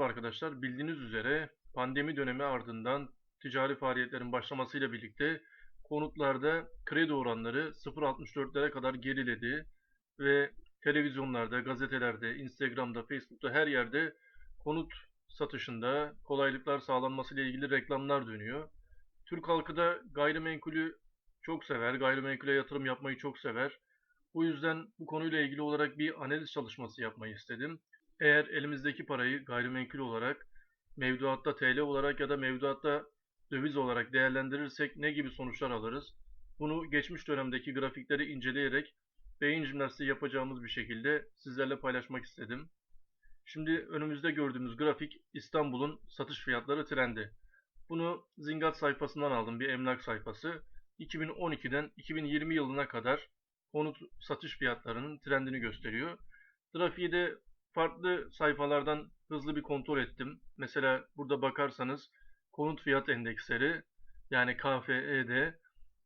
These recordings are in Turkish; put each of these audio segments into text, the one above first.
Merhaba arkadaşlar. Bildiğiniz üzere pandemi dönemi ardından ticari faaliyetlerin başlamasıyla birlikte konutlarda kredi oranları 0.64'lere kadar geriledi ve televizyonlarda, gazetelerde, Instagram'da, Facebook'ta her yerde konut satışında kolaylıklar sağlanması ile ilgili reklamlar dönüyor. Türk halkı da gayrimenkulü çok sever, gayrimenkule yatırım yapmayı çok sever. Bu yüzden bu konuyla ilgili olarak bir analiz çalışması yapmayı istedim. Eğer elimizdeki parayı gayrimenkul olarak, mevduatta TL olarak ya da mevduatta döviz olarak değerlendirirsek ne gibi sonuçlar alırız? Bunu geçmiş dönemdeki grafikleri inceleyerek beyin jimnastiği yapacağımız bir şekilde sizlerle paylaşmak istedim. Şimdi önümüzde gördüğümüz grafik İstanbul'un satış fiyatları trendi. Bunu Zingat sayfasından aldım bir emlak sayfası. 2012'den 2020 yılına kadar konut satış fiyatlarının trendini gösteriyor. Grafiği de farklı sayfalardan hızlı bir kontrol ettim. Mesela burada bakarsanız konut fiyat endeksleri yani KFE'de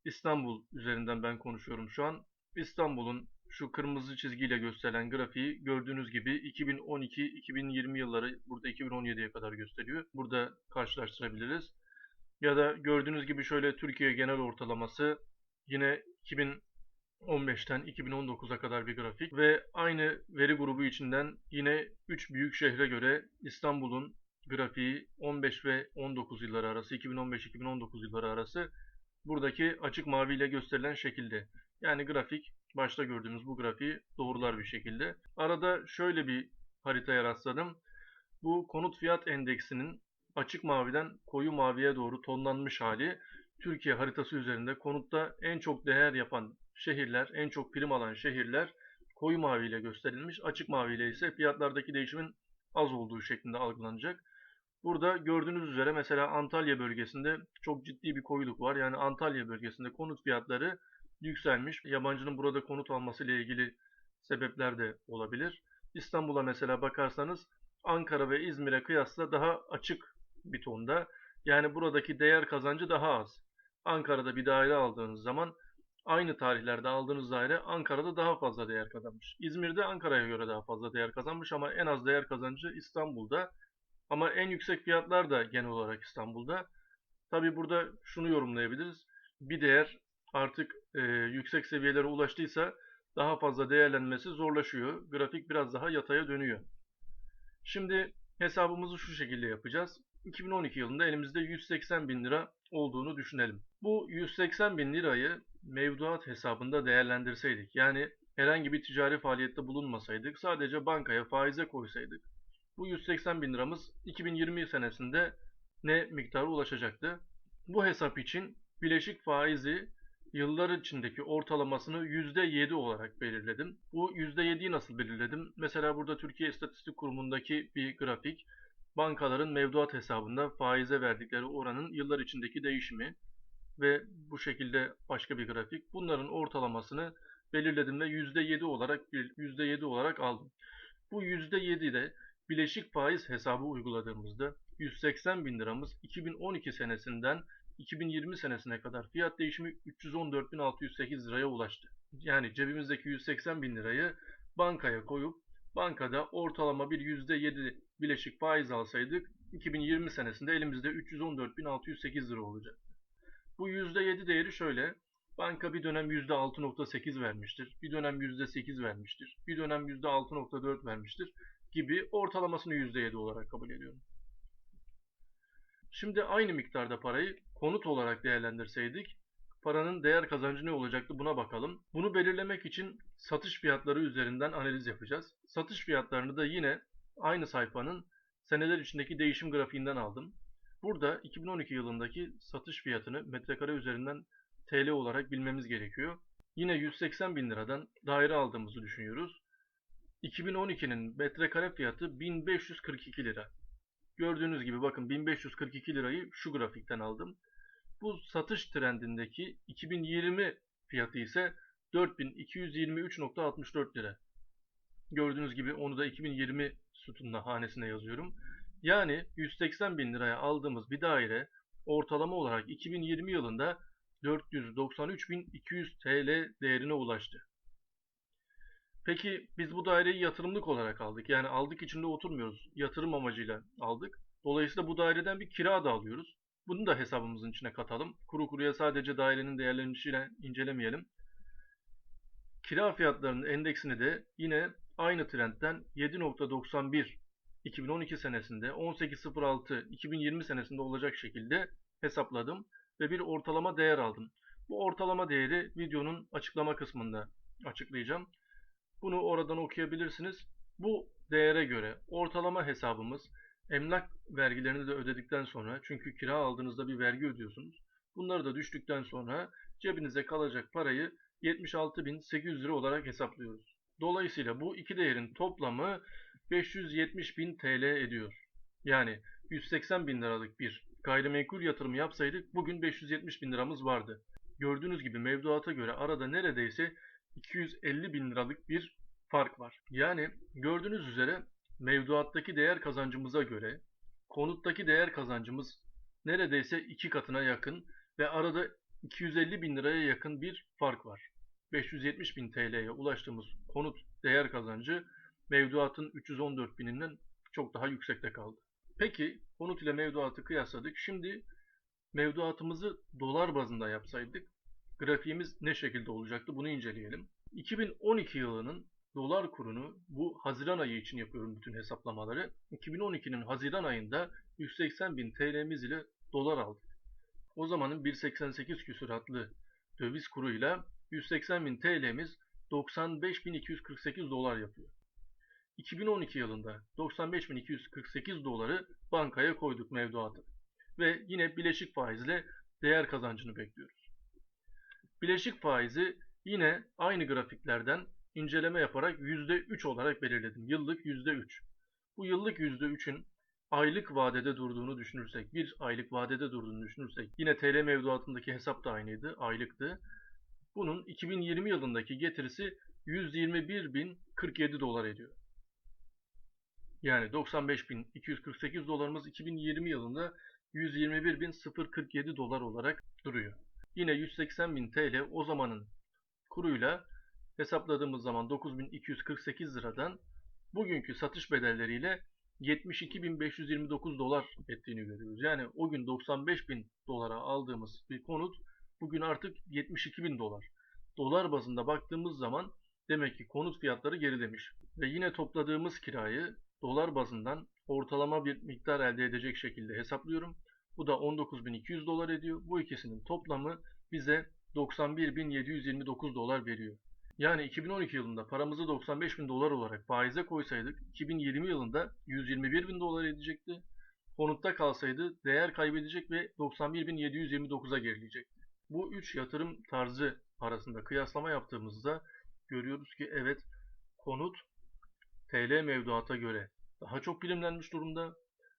İstanbul üzerinden ben konuşuyorum şu an. İstanbul'un şu kırmızı çizgiyle gösterilen grafiği gördüğünüz gibi 2012-2020 yılları burada 2017'ye kadar gösteriyor. Burada karşılaştırabiliriz. Ya da gördüğünüz gibi şöyle Türkiye genel ortalaması yine 2000 15'ten 2019'a kadar bir grafik ve aynı veri grubu içinden yine 3 büyük şehre göre İstanbul'un grafiği 15 ve 19 yılları arası, 2015-2019 yılları arası buradaki açık mavi ile gösterilen şekilde. Yani grafik başta gördüğümüz bu grafiği doğrular bir şekilde. Arada şöyle bir haritaya rastladım. Bu konut fiyat endeksinin açık maviden koyu maviye doğru tonlanmış hali Türkiye haritası üzerinde konutta en çok değer yapan şehirler, en çok prim alan şehirler koyu mavi ile gösterilmiş. Açık mavi ile ise fiyatlardaki değişimin az olduğu şeklinde algılanacak. Burada gördüğünüz üzere mesela Antalya bölgesinde çok ciddi bir koyuluk var. Yani Antalya bölgesinde konut fiyatları yükselmiş. Yabancının burada konut alması ile ilgili sebepler de olabilir. İstanbul'a mesela bakarsanız Ankara ve İzmir'e kıyasla daha açık bir tonda. Yani buradaki değer kazancı daha az. Ankara'da bir daire aldığınız zaman aynı tarihlerde aldığınız daire Ankara'da daha fazla değer kazanmış. İzmir'de Ankara'ya göre daha fazla değer kazanmış ama en az değer kazancı İstanbul'da. Ama en yüksek fiyatlar da genel olarak İstanbul'da. Tabi burada şunu yorumlayabiliriz. Bir değer artık e, yüksek seviyelere ulaştıysa daha fazla değerlenmesi zorlaşıyor. Grafik biraz daha yataya dönüyor. Şimdi hesabımızı şu şekilde yapacağız. 2012 yılında elimizde 180 bin lira olduğunu düşünelim. Bu 180 bin lirayı mevduat hesabında değerlendirseydik, yani herhangi bir ticari faaliyette bulunmasaydık, sadece bankaya faize koysaydık, bu 180 bin liramız 2020 senesinde ne miktara ulaşacaktı? Bu hesap için bileşik faizi yıllar içindeki ortalamasını %7 olarak belirledim. Bu %7'yi nasıl belirledim? Mesela burada Türkiye İstatistik Kurumu'ndaki bir grafik bankaların mevduat hesabında faize verdikleri oranın yıllar içindeki değişimi ve bu şekilde başka bir grafik. Bunların ortalamasını belirledim ve %7 olarak %7 olarak aldım. Bu %7'de bileşik faiz hesabı uyguladığımızda 180 bin liramız 2012 senesinden 2020 senesine kadar fiyat değişimi 314.608 liraya ulaştı. Yani cebimizdeki 180 bin lirayı bankaya koyup bankada ortalama bir %7 bileşik faiz alsaydık 2020 senesinde elimizde 314.608 lira olacak. Bu %7 değeri şöyle. Banka bir dönem %6.8 vermiştir. Bir dönem %8 vermiştir. Bir dönem %6.4 vermiştir gibi ortalamasını %7 olarak kabul ediyorum. Şimdi aynı miktarda parayı konut olarak değerlendirseydik paranın değer kazancı ne olacaktı buna bakalım. Bunu belirlemek için satış fiyatları üzerinden analiz yapacağız. Satış fiyatlarını da yine aynı sayfanın seneler içindeki değişim grafiğinden aldım. Burada 2012 yılındaki satış fiyatını metrekare üzerinden TL olarak bilmemiz gerekiyor. Yine 180 bin liradan daire aldığımızı düşünüyoruz. 2012'nin metrekare fiyatı 1542 lira. Gördüğünüz gibi bakın 1542 lirayı şu grafikten aldım. Bu satış trendindeki 2020 fiyatı ise 4223.64 lira. Gördüğünüz gibi onu da 2020 sütununa hanesine yazıyorum. Yani 180 bin liraya aldığımız bir daire ortalama olarak 2020 yılında 493.200 TL değerine ulaştı. Peki biz bu daireyi yatırımlık olarak aldık. Yani aldık içinde oturmuyoruz. Yatırım amacıyla aldık. Dolayısıyla bu daireden bir kira da alıyoruz. Bunu da hesabımızın içine katalım. Kuru kuruya sadece dairenin değerlenişiyle incelemeyelim. Kira fiyatlarının endeksini de yine aynı trendten 7.91 2012 senesinde 18.06 2020 senesinde olacak şekilde hesapladım ve bir ortalama değer aldım. Bu ortalama değeri videonun açıklama kısmında açıklayacağım. Bunu oradan okuyabilirsiniz. Bu değere göre ortalama hesabımız emlak vergilerini de ödedikten sonra çünkü kira aldığınızda bir vergi ödüyorsunuz. Bunları da düştükten sonra cebinize kalacak parayı 76.800 lira olarak hesaplıyoruz. Dolayısıyla bu iki değerin toplamı 570.000 TL ediyor. Yani 180 bin liralık bir gayrimenkul yatırımı yapsaydık bugün 570 bin liramız vardı. Gördüğünüz gibi mevduata göre arada neredeyse 250 bin liralık bir fark var. Yani gördüğünüz üzere mevduattaki değer kazancımıza göre konuttaki değer kazancımız neredeyse iki katına yakın ve arada 250 bin liraya yakın bir fark var. 570 bin TL'ye ulaştığımız konut değer kazancı mevduatın 314 bininden çok daha yüksekte kaldı. Peki konut ile mevduatı kıyasladık. Şimdi mevduatımızı dolar bazında yapsaydık grafiğimiz ne şekilde olacaktı bunu inceleyelim. 2012 yılının dolar kurunu bu Haziran ayı için yapıyorum bütün hesaplamaları. 2012'nin Haziran ayında 180 bin TL'miz ile dolar aldık. O zamanın 1.88 küsuratlı döviz kuruyla 180 bin TL'miz 95.248 dolar yapıyor. 2012 yılında 95.248 doları bankaya koyduk mevduatı ve yine bileşik faizle değer kazancını bekliyoruz. Bileşik faizi yine aynı grafiklerden inceleme yaparak %3 olarak belirledim. Yıllık %3. Bu yıllık %3'ün aylık vadede durduğunu düşünürsek, bir aylık vadede durduğunu düşünürsek, yine TL mevduatındaki hesap da aynıydı, aylıktı. Bunun 2020 yılındaki getirisi 121.047 dolar ediyor. Yani 95.248 dolarımız 2020 yılında 121.047 dolar olarak duruyor. Yine 180.000 TL o zamanın kuruyla hesapladığımız zaman 9.248 liradan bugünkü satış bedelleriyle 72.529 dolar ettiğini görüyoruz. Yani o gün 95.000 dolara aldığımız bir konut bugün artık 72.000 dolar. Dolar bazında baktığımız zaman demek ki konut fiyatları gerilemiş. Ve yine topladığımız kirayı dolar bazından ortalama bir miktar elde edecek şekilde hesaplıyorum. Bu da 19.200 dolar ediyor. Bu ikisinin toplamı bize 91.729 dolar veriyor. Yani 2012 yılında paramızı 95.000 dolar olarak faize koysaydık 2020 yılında 121.000 dolar edecekti. Konutta kalsaydı değer kaybedecek ve 91.729'a gerileyecekti. Bu üç yatırım tarzı arasında kıyaslama yaptığımızda görüyoruz ki evet konut TL mevduata göre daha çok bilimlenmiş durumda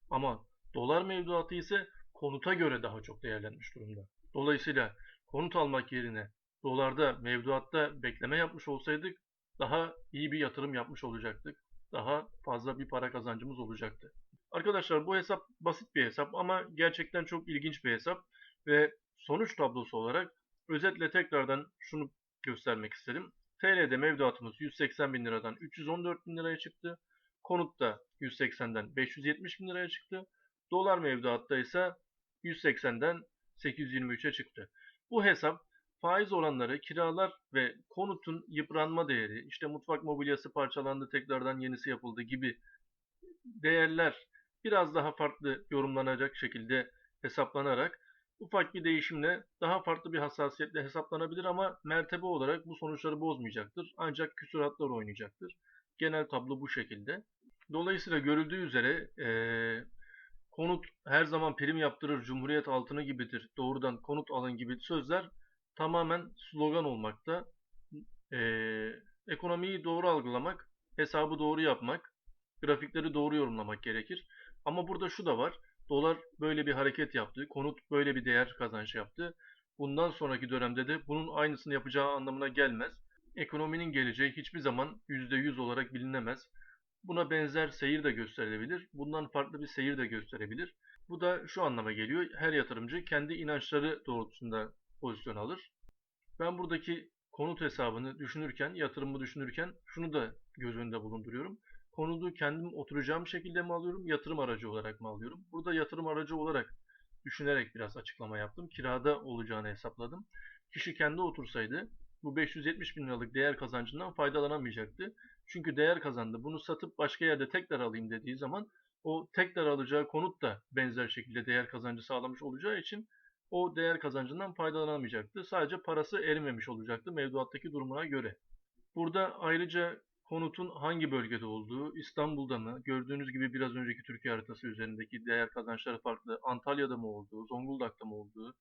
ama dolar mevduatı ise konuta göre daha çok değerlenmiş durumda. Dolayısıyla konut almak yerine dolarda mevduatta bekleme yapmış olsaydık daha iyi bir yatırım yapmış olacaktık. Daha fazla bir para kazancımız olacaktı. Arkadaşlar bu hesap basit bir hesap ama gerçekten çok ilginç bir hesap ve sonuç tablosu olarak özetle tekrardan şunu göstermek istedim. TL'de mevduatımız 180 bin liradan 314 bin liraya çıktı. Konutta 180'den 570 bin liraya çıktı. Dolar mevduatta ise 180'den 823'e çıktı. Bu hesap faiz oranları, kiralar ve konutun yıpranma değeri, işte mutfak mobilyası parçalandı tekrardan yenisi yapıldı gibi değerler biraz daha farklı yorumlanacak şekilde hesaplanarak ufak bir değişimle daha farklı bir hassasiyetle hesaplanabilir ama mertebe olarak bu sonuçları bozmayacaktır. Ancak küsuratlar oynayacaktır. Genel tablo bu şekilde. Dolayısıyla görüldüğü üzere ee, konut her zaman prim yaptırır, cumhuriyet altını gibidir, doğrudan konut alın gibi sözler tamamen slogan olmakta. Ee, ekonomiyi doğru algılamak, hesabı doğru yapmak, grafikleri doğru yorumlamak gerekir. Ama burada şu da var. Dolar böyle bir hareket yaptı, konut böyle bir değer kazanç yaptı. Bundan sonraki dönemde de bunun aynısını yapacağı anlamına gelmez. Ekonominin geleceği hiçbir zaman %100 olarak bilinemez. Buna benzer seyir de gösterilebilir. Bundan farklı bir seyir de gösterebilir. Bu da şu anlama geliyor. Her yatırımcı kendi inançları doğrultusunda pozisyon alır. Ben buradaki konut hesabını düşünürken, yatırımı düşünürken şunu da göz önünde bulunduruyorum. Konutu kendim oturacağım şekilde mi alıyorum, yatırım aracı olarak mı alıyorum? Burada yatırım aracı olarak düşünerek biraz açıklama yaptım. Kirada olacağını hesapladım. Kişi kendi otursaydı bu 570 bin liralık değer kazancından faydalanamayacaktı. Çünkü değer kazandı. Bunu satıp başka yerde tekrar alayım dediği zaman o tekrar alacağı konut da benzer şekilde değer kazancı sağlamış olacağı için o değer kazancından faydalanamayacaktı. Sadece parası erimemiş olacaktı mevduattaki durumuna göre. Burada ayrıca konutun hangi bölgede olduğu, İstanbul'da mı, gördüğünüz gibi biraz önceki Türkiye haritası üzerindeki değer kazançları farklı, Antalya'da mı olduğu, Zonguldak'ta mı olduğu,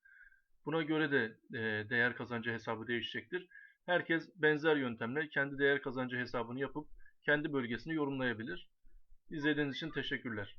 buna göre de e, değer kazancı hesabı değişecektir. Herkes benzer yöntemle kendi değer kazancı hesabını yapıp kendi bölgesini yorumlayabilir. İzlediğiniz için teşekkürler.